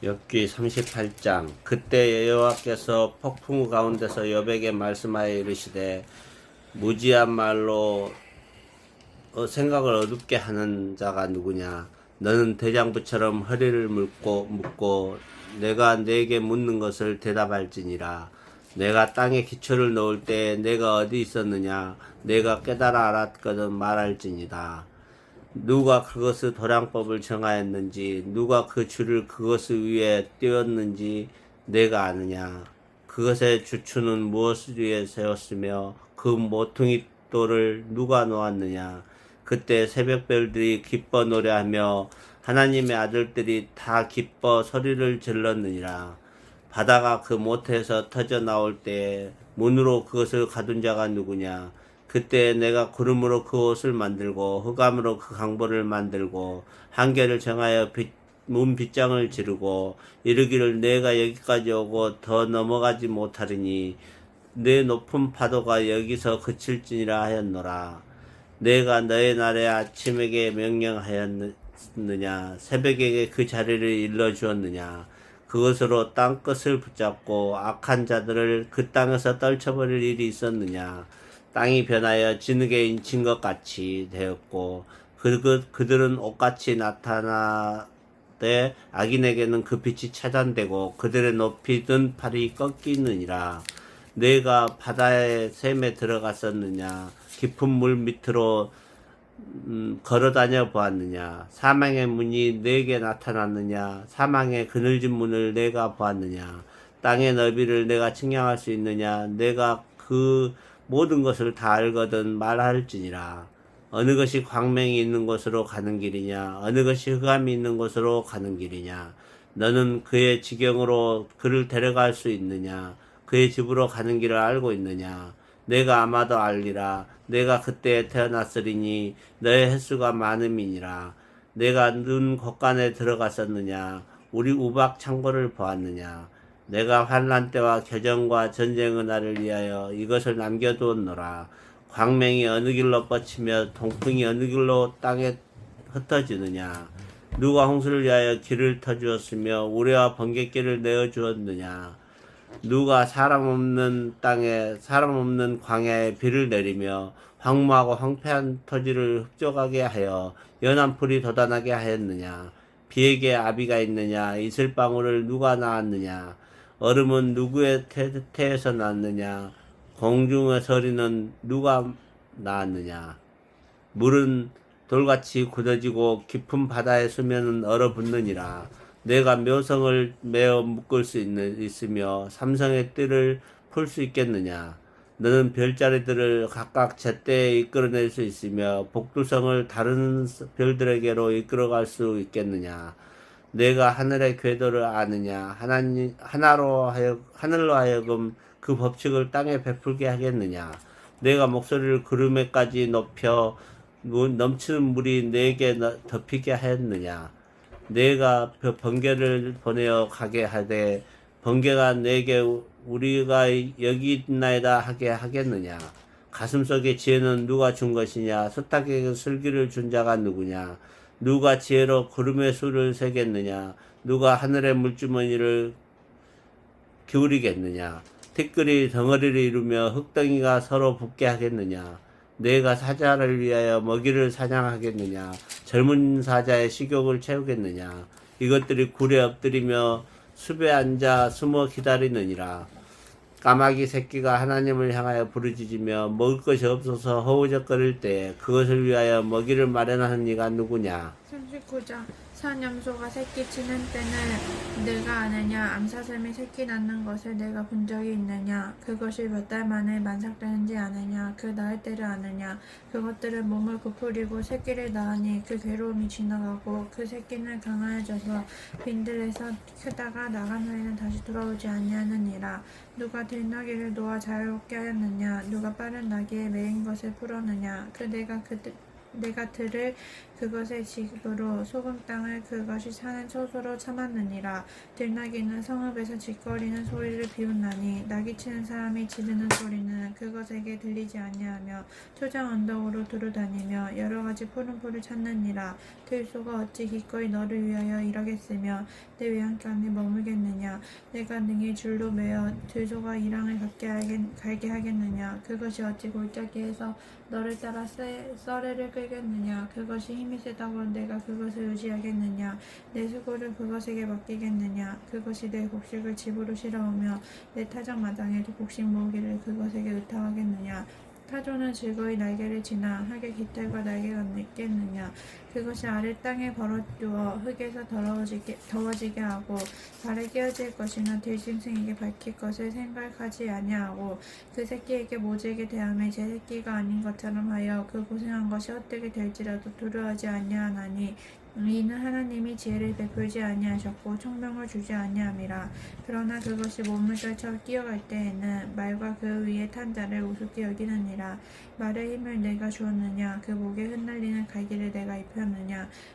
엽기 38장. 그때 여호와께서 폭풍 가운데서 여백에 말씀하여 이르시되 무지한 말로 어, 생각을 어둡게 하는 자가 누구냐? 너는 대장부처럼 허리를 묶고 묶고 내가 내게 묻는 것을 대답할지니라. 내가 땅에 기초를 놓을 때 내가 어디 있었느냐? 내가 깨달아 알았거든 말할지니라 누가 그것을 도량법을 정하였는지 누가 그 줄을 그것 위에 띄웠는지 내가 아느냐? 그것의 주추는 무엇 위에 세웠으며 그 모퉁이 돌을 누가 놓았느냐? 그때 새벽별들이 기뻐 노래하며 하나님의 아들들이 다 기뻐 소리를 질렀느니라. 바다가 그 모태에서 터져 나올 때 문으로 그것을 가둔 자가 누구냐 그때 내가 구름으로 그 옷을 만들고 흑암으로 그 강보를 만들고 한계를 정하여 빛, 문 빗장을 지르고 이르기를 내가 여기까지 오고 더 넘어가지 못하리니 내 높은 파도가 여기서 그칠지니라 하였노라. 내가 너의 날에 아침에게 명령하였느냐? 새벽에게 그 자리를 일러 주었느냐? 그것으로 땅 끝을 붙잡고 악한 자들을 그 땅에서 떨쳐버릴 일이 있었느냐 땅이 변하여 진흙에 인친 것 같이 되었고 그, 그, 그들은 옷같이 나타나되 악인에게는 그 빛이 차단되고 그들의 높이 든 팔이 꺾이느니라. 내가 바다의 샘에 들어갔었느냐? 깊은 물 밑으로 음, 걸어 다녀 보았느냐? 사망의 문이 내게 나타났느냐? 사망의 그늘진 문을 내가 보았느냐? 땅의 너비를 내가 측량할 수 있느냐? 내가 그 모든 것을 다 알거든 말할지니라. 어느 것이 광명이 있는 곳으로 가는 길이냐? 어느 것이 흑암이 있는 곳으로 가는 길이냐? 너는 그의 지경으로 그를 데려갈 수 있느냐? 그의 집으로 가는 길을 알고 있느냐? 내가 아마도 알리라. 내가 그때 태어났으리니 너의 횟수가 많음이니라. 내가 눈 곳간에 들어갔었느냐? 우리 우박 창고를 보았느냐 내가 환란 때와 겨정과 전쟁의 날을 위하여 이것을 남겨두었노라. 광명이 어느 길로 뻗치며 동풍이 어느 길로 땅에 흩어지느냐? 누가 홍수를 위하여 길을 터주었으며 우레와 번갯길을 내어 주었느냐? 누가 사람 없는 땅에 사람 없는 광야에 비를 내리며 황무하고 황폐한 토지를 흡족하게 하여 연한 풀이 돋아나게 하였느냐? 비에게 아비가 있느냐? 이슬방울을 누가 낳았느냐 얼음은 누구의 태, 태에서 낳느냐? 공중의 서리는 누가 낳았느냐? 물은 돌같이 굳어지고 깊은 바다의 수면은 얼어붙느니라. 내가 묘성을 메어 묶을 수 있는, 있으며 삼성의 뜰을 풀 수 있겠느냐? 너는 별자리들을 각각 제때에 이끌어낼 수 있으며 복두성을 다른 별들에게로 이끌어갈 수 있겠느냐 내가 하늘의 궤도를 아느냐 하나님 하나로 하여 하늘로 하여금 그 법칙을 땅에 베풀게 하겠느냐. 내가 목소리를 구름에까지 높여 무- 넘치는 물이 내게 너- 덮이게 하였느냐. 내가 그 번개를 보내어 가게 하되 번개가 내게 우리가 여기 있나이다 하게 하겠느냐. 가슴속에 지혜는 누가 준 것이냐. 수탉에게 슬기를 준 자가 누구냐 누가 지혜로 구름의 수를 세겠느냐? 누가 하늘의 물주머니를 기울이겠느냐? 티끌이 덩어리를 이루며 흙덩이가 서로 붙게 하겠느냐? 내가 사자를 위하여 먹이를 사냥하겠느냐? 젊은 사자의 식욕을 채우겠느냐? 이것들이 굴에 엎드리며 숲에 앉아 숨어 기다리느니라 까마귀 새끼가 하나님을 향하여 부르짖으며 먹을 것이 없어서 허우적거릴 때 그것을 위하여 먹이를 마련하는 이가 누구냐? 39장 산염소가 새끼치는 때는 내가 아느냐 암사슴이 새끼 낳는 것을 내가 본 적이 있느냐 그것이 몇 달 만에 만삭되는지 아느냐 그 낳을 때를 아느냐 그것들은 몸을 부풀리고 새끼를 낳으니 그 괴로움이 지나가고 그 새끼는 강하여져서 빈들에서 크다가 나간 후에는 다시 돌아오지 아니하느니라. 누가 들나귀를 놓아 자유롭게 하였느냐 누가 빠른 나귀에 매인 것을 풀었느냐 그 내가 그 내가 들을 그것의 집으로 소금 땅을 그것이 사는 초소로 참았느니라. 들나귀는 성읍에서 짓거리는 소리를 비웃나니 나귀치는 사람이 지르는 소리는 그것에게 들리지 아니하며 초장 언덕으로 두루다니며 여러 가지 푸른 풀을 찾느니라. 들소가 어찌 기꺼이 너를 위하여 일하겠으며 내 외양간 안에 머물겠느냐? 내가 능히 줄로 매어 들소가 이랑을 갖게 하겠, 갈게 하겠느냐? 그것이 어찌 골짜기에서 너를 따라 썰- 썰애를 끌겠느냐? 그것이 힘이 세다고 내가 그것을 의지하겠느냐? 내 수고를 그것에게 맡기겠느냐? 그것이 내 곡식을 집으로 실어오며 내 타작 마당에 곡식 모으기를 그것에게 의탁하겠느냐? 타조는 즐거이 날개를 지나 하게 깃털과 날개가 있겠느냐 그것이 알을 땅에 버려두어 흙에서 더러워지게, 더워지게 하고 발에 끼어질 것이나 들짐승에게 밝힐 것을 생각하지 아니하고 그 새끼에게 모질게 대함에 제 새끼가 아닌 것처럼 하여 그 고생한 것이 헛되게 될지라도 두려워하지 아니하나니 이는 하나님이 지혜를 베풀지 아니하셨고 총명을 주지 아니함이라. 그러나 그것이 몸을 떨쳐 뛰어갈 때에는 말과 그 위에 탄 자를 우습게 여기느니라. 말의 힘을 내가 주었느냐? 그 목에 흩날리는 갈기를 내가 입혔느냐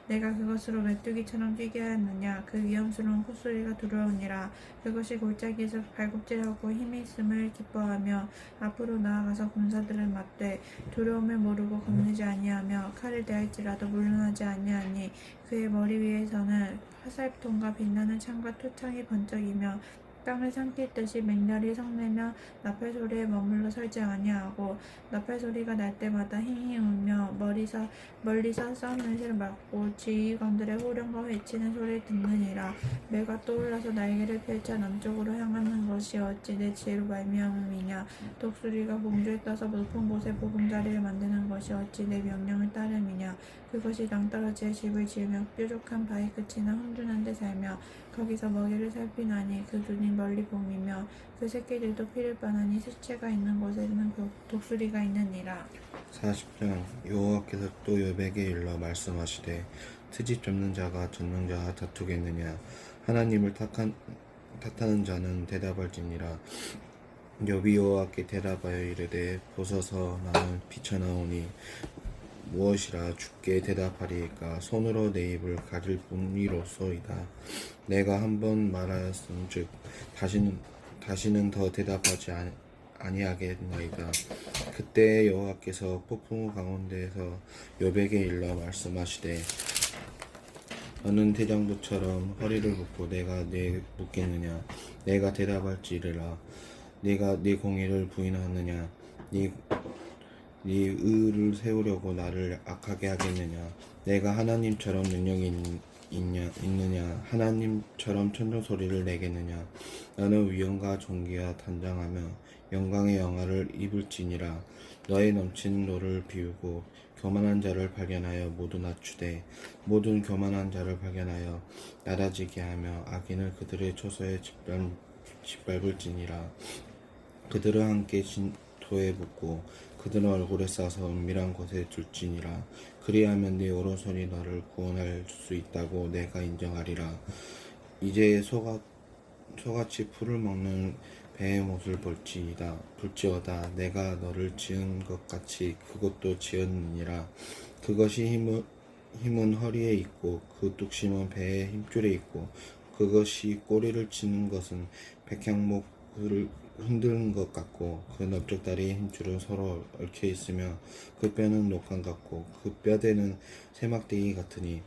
내가 그것으로 메뚜기처럼 뛰게 하였느냐 그 위험스러운 콧소리가 두려우니라. 그것이 골짜기에서 발굽질하고 힘이 있음을 기뻐하며 앞으로 나아가서 군사들을 맞되 두려움을 모르고 겁내지 아니하며 칼을 대할지라도 물러나지 아니하니 그의 머리 위에서는 화살통과 빛나는 창과 토창이 번쩍이며 땅을 삼킬 듯이 맹렬히 성내며 나팔 소리에 머물러 설지 아니하고 나팔 소리가 날 때마다 힝힝 울며 머리서 멀리서 싸움을 맞고 지휘관들의 호령과 외치는 소리를 듣느니라. 매가 떠올라서 날개를 펼쳐 남쪽으로 향하는 것이 어찌 내 지혜로 말미암음이냐. 독수리가 공주에 떠서 높은 곳에 보금자리를 만드는 것이 어찌 내 명령을 따름이냐 그것이 낭떠러지에 집을 지으며 뾰족한 바위 끝이나 험준한 데 살며 거기서 먹이를 살피나니 그 눈이 멀리 봄이며 그 새끼들도 피를 빠나니 수채가 있는 곳에는 독- 독수리가 있느니라. 40장 여호와께서 또 여백에 일러 말씀하시되 트집 잡는 자가 전능자와 다투겠느냐? 하나님을 탓한, 탓하는 자는 대답할지니라. 여비 여호와께 대답하여 이르되 보소서 나는 비쳐나오니 무엇이라 주께 대답하리이까? 손으로 내 입을 가릴 뿐이로소이다. 내가 한 번 말하였음즉 다시는 다시는 더 대답하지 아니, 아니하겠나이다. 그때 여호와께서 폭풍우 가운데에서 여백에 일러 말씀하시되 너는 대장부처럼 허리를 굽고 내가 내 묻겠느냐? 내가 대답할지라. 내가 네 공의를 부인하느냐? 네, 네 의를 세우려고 나를 악하게 하겠느냐? 내가 하나님처럼 능력이 있, 있냐, 있느냐? 하나님처럼 천정 소리를 내겠느냐? 나는 위엄과 존귀와 단장하며 영광의 영화를 입을지니라. 너의 넘치는 노를 비우고 교만한 자를 발견하여 모두 낮추되 모든 교만한 자를 발견하여 낮아지게 하며 악인을 그들의 초소에 짓밟, 짓밟을지니라. 그들은 함께 진토에 붓고 그들은 얼굴에 싸서 은밀한 곳에 둘지니라. 그리하면 네 오른손이 너를 구원할 수 있다고 내가 인정하리라. 이제 소가 소같이 풀을 먹는 배의 못을 볼지이다 볼지어다 내가 너를 지은 것 같이 그것도 지었느니라. 그것이 힘은, 힘은 허리에 있고 그 뚝심은 배의 힘줄에 있고 그것이 꼬리를 치는 것은 백향목을 흔드는 것 같고 그 넓적 다리의 힘줄은 서로 얽혀 있으며 그 뼈는 녹간 같고 그 뼈대는 세막대기 같으니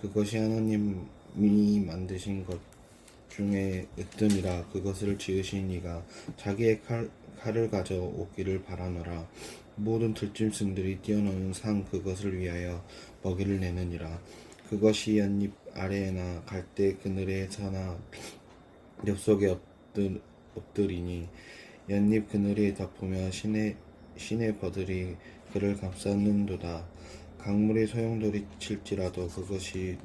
그것이 하나님이 만드신 것 중에 으뜸이라. 그것을 지으신 이가 자기의 칼, 칼을 가져 오기를 바라노라. 모든 들짐승들이 뛰어노는 산 그것을 위하여 먹이를 내느니라. 그것이 연잎 아래에나 갈대 그늘에서나 엽속에 엎드, 엎드리니 연잎 그늘에 덮으며 시내, 시내 버들이 그를 감쌌는도다. 강물의 소용돌이 칠지라도 그것이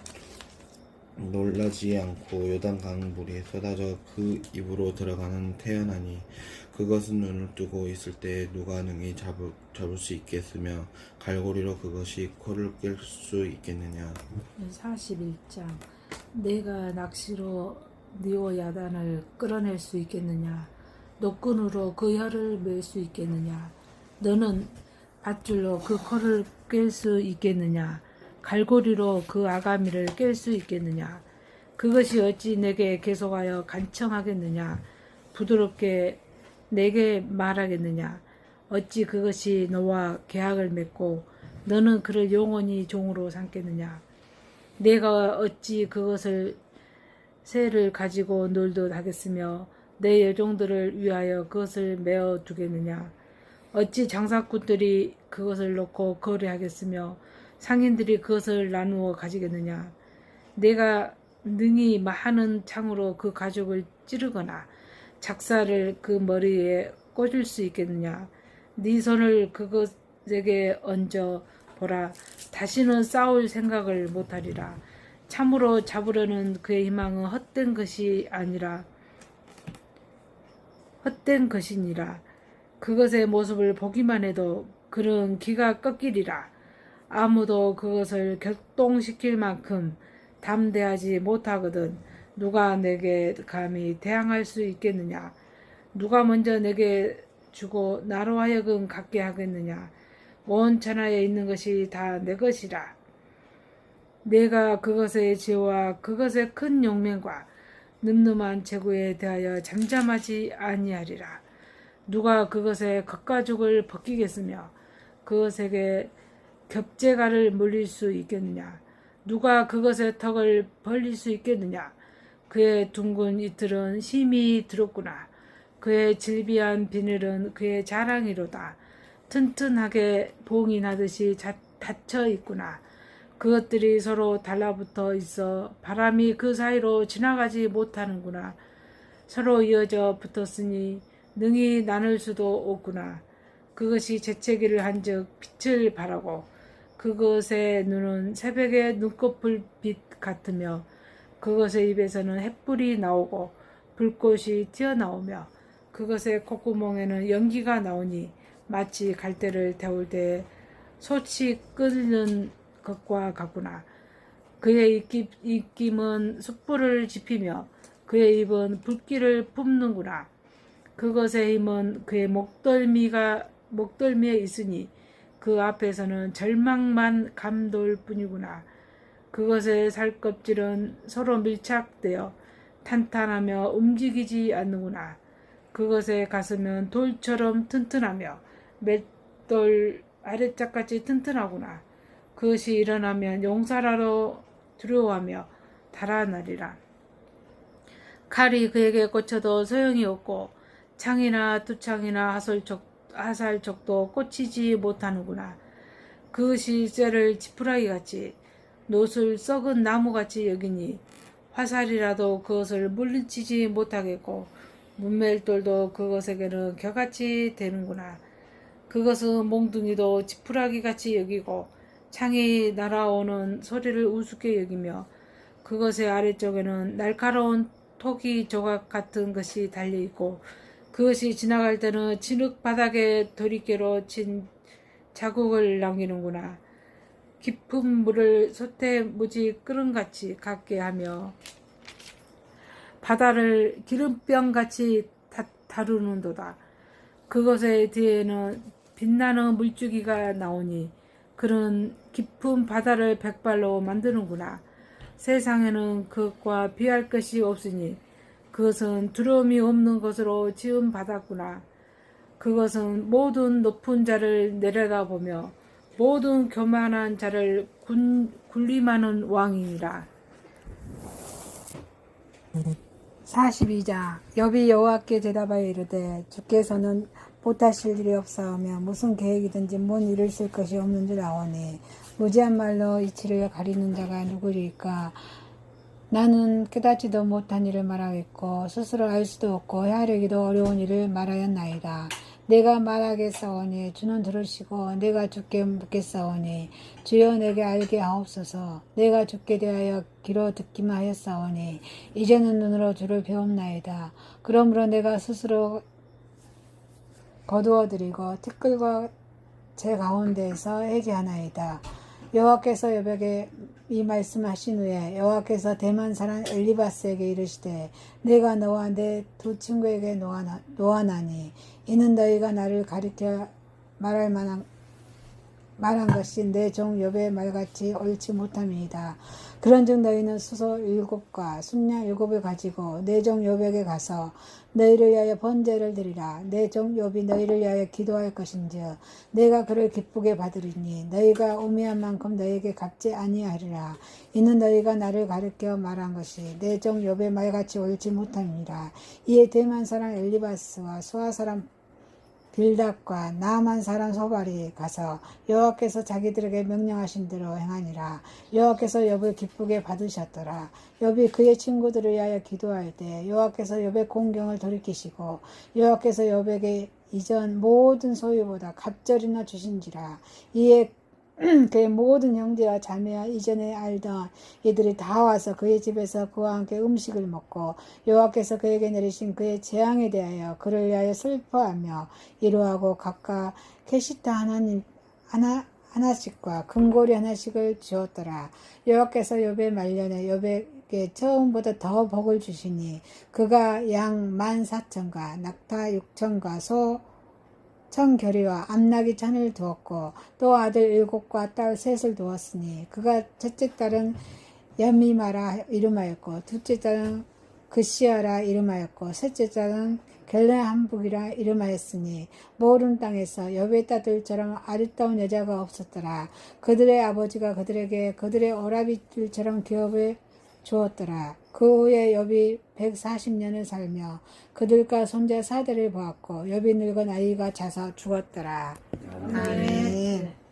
놀라지 않고 요단 강 물이 쏟아져 그 입으로 들어가는 태연하니 그것은 눈을 뜨고 있을 때 누가 능히 잡을, 잡을 수 있겠으며 갈고리로 그것이 코를 깰 수 있겠느냐. 41장. 내가 낚시로 니오 야단을 끌어낼 수 있겠느냐 노끈으로 그 혀를 맬 수 있겠느냐 너는 밧줄로 그 코를 깰 수 있겠느냐? 갈고리로 그 아가미를 깰 수 있겠느냐? 그것이 어찌 내게 계속하여 간청하겠느냐? 부드럽게 내게 말하겠느냐? 어찌 그것이 너와 계약을 맺고 너는 그를 영원히 종으로 삼겠느냐? 내가 어찌 그것을 새를 가지고 놀듯 하겠으며 내 여종들을 위하여 그것을 메어 두겠느냐? 어찌 장사꾼들이 그것을 놓고 거래하겠으며 상인들이 그것을 나누어 가지겠느냐? 내가 능히 많은 창으로 그 가죽을 찌르거나 작사를 그 머리에 꽂을 수 있겠느냐? 네 손을 그것에게 얹어 보라. 다시는 싸울 생각을 못하리라. 참으로 잡으려는 그의 희망은 헛된 것이 아니라 헛된 것이니라. 그것의 모습을 보기만 해도 그런 기가 꺾이리라. 아무도 그것을 격동시킬 만큼 담대하지 못하거든 누가 내게 감히 대항할 수 있겠느냐? 누가 먼저 내게 주고 나로 하여금 갖게 하겠느냐? 온 천하에 있는 것이 다 내 것이라. 내가 그것의 지혜와 그것의 큰 용맹과 늠름한 재고에 대하여 잠잠하지 아니하리라. 누가 그것의 겉가죽을 벗기겠으며 그것에게 겹제가를 물릴 수 있겠느냐? 누가 그것의 턱을 벌릴 수 있겠느냐? 그의 둥근 이틀은 힘이 들었구나. 그의 질비한 비늘은 그의 자랑이로다. 튼튼하게 자- 닫혀 있구나. 그것들이 서로 달라붙어 있어 바람이 그 사이로 지나가지 못하는구나. 서로 이어져 붙었으니 능히 나눌 수도 없구나. 그것이 재채기를 한즉 빛을 발하고 그것의 눈은 새벽의 눈꺼풀빛 같으며 그것의 입에서는 햇불이 나오고 불꽃이 튀어나오며 그것의 콧구멍에는 연기가 나오니 마치 갈대를 태울 때 솥이 끓는 것과 같구나. 그의 입김, 입김은 숯불을 지피며 그의 입은 불길을 뿜는구나. 그것의 힘은 그의 목덜미가 목덜미에 있으니 그 앞에서는 절망만 감돌 뿐이구나. 그것의 살껍질은 서로 밀착되어 탄탄하며 움직이지 않는구나. 그것의 가슴은 돌처럼 튼튼하며 맷돌 아래짝같이 튼튼하구나. 그것이 일어나면 용사라로 두려워하며 달아나리라. 칼이 그에게 꽂혀도 소용이 없고 창이나 두창이나 하설적, 하살적도 꽂히지 못하는구나. 그것이 쇠를 지푸라기 같이 노술 썩은 나무같이 여기니 화살이라도 그것을 물리치지 못하겠고 문멜돌도 그것에게는 겨같이 되는구나. 그것은 몽둥이도 지푸라기 같이 여기고 창이 날아오는 소리를 우습게 여기며 그것의 아래쪽에는 날카로운 토기 조각 같은 것이 달려 있고 그것이 지나갈 때는 진흙 바닥에 도리깨로 친 자국을 남기는구나. 깊은 물을 솥에 무지 끓음같이 갖게 하며 바다를 기름병같이 다, 다루는도다. 그것의 뒤에는 빛나는 물줄기가 나오니 그런 깊은 바다를 백발로 만드는구나. 세상에는 그것과 비할 것이 없으니 그것은 두려움이 없는 것으로 지은 바다구나. 그것은 모든 높은 자를 내려다보며 모든 교만한 자를 군, 군림하는 왕이니라. 42장 여비 여호와께 대답하여 이르되 주께서는 못하실 일이 없사오며 무슨 계획이든지 뭔 이루실 것이 없는 줄 아오니 무지한 말로 이치를 가리는 자가 누구리까 나는 깨닫지도 못한 일을 말하겠고 스스로 알 수도 없고 헤아리기도 어려운 일을 말하였나이다. 내가 말하겠사오니 주는 들으시고 내가 주께 묻겠사오니 주여 내게 알게 하옵소서 내가 주께 대하여 귀로 듣기만 하였사오니 이제는 눈으로 주를 배움나이다. 그러므로 내가 스스로 거두어 드리고 티끌과 제 가운데에서 회개하나이다. 여호와께서 여백에 이 말씀하신 후에 여호와께서 대만 사람 엘리바스에게 이르시되 내가 너와 내 두 친구에게 노하나, 노하나니 이는 너희가 나를 가리켜 말할 만한 말한 것이 내종 욥의 말같이 옳지 못함이니이다. 그런즉 너희는 수소 일곱과 순양 일곱을 가지고 내종 욥에게 가서 너희를 위하여 번제를 드리라. 내종 욥이 너희를 위하여 기도할 것인즉 내가 그를 기쁘게 받으리니 너희가 우매한 만큼 너희에게 갚지 아니하리라. 이는 너희가 나를 가르켜 말한 것이 내종 욥의 말같이 옳지 못함이니라. 이에 대만 사람 엘리바스와 수아 사람 빌답과 나만 사람 소발이 가서 여호와께서 자기들에게 명령하신 대로 행하니라. 여호와께서 욥을 기쁘게 받으셨더라. 욥이 그의 친구들을 위하여 기도할 때 여호와께서 욥의 공경을 돌이키시고 여호와께서 욥에게 이전 모든 소유보다 갑절이나 주신지라. 이에 그의 모든 형제와 자매와 이전에 알던 이들이 다 와서 그의 집에서 그와 함께 음식을 먹고 여호와께서 그에게 내리신 그의 재앙에 대하여 그를 위하여 슬퍼하며 이루하고 각각 캐시타 하나님 하나 하나씩과 금고리 하나씩을 주었더라. 여호와께서 욥의 말년에 욥에게 처음보다 더 복을 주시니 그가 양 만 사천과 낙타 육천과 소 천결이와 암나기 천을 두었고 또 아들 일곱과 딸 셋을 두었으니 그가 첫째 딸은 여미마라 이름하였고 둘째 딸은 그시아라 이름하였고 셋째 딸은 겔레함북이라 이름하였으니 모른 땅에서 여배 딸들처럼 아리따운 여자가 없었더라. 그들의 아버지가 그들에게 그들의 오라비들처럼 기업을 주었더라. 그 후에 욥이 140년을 살며 그들과 손자 사대를 보았고 욥이 늙은 아이가 자서 죽었더라. 아멘.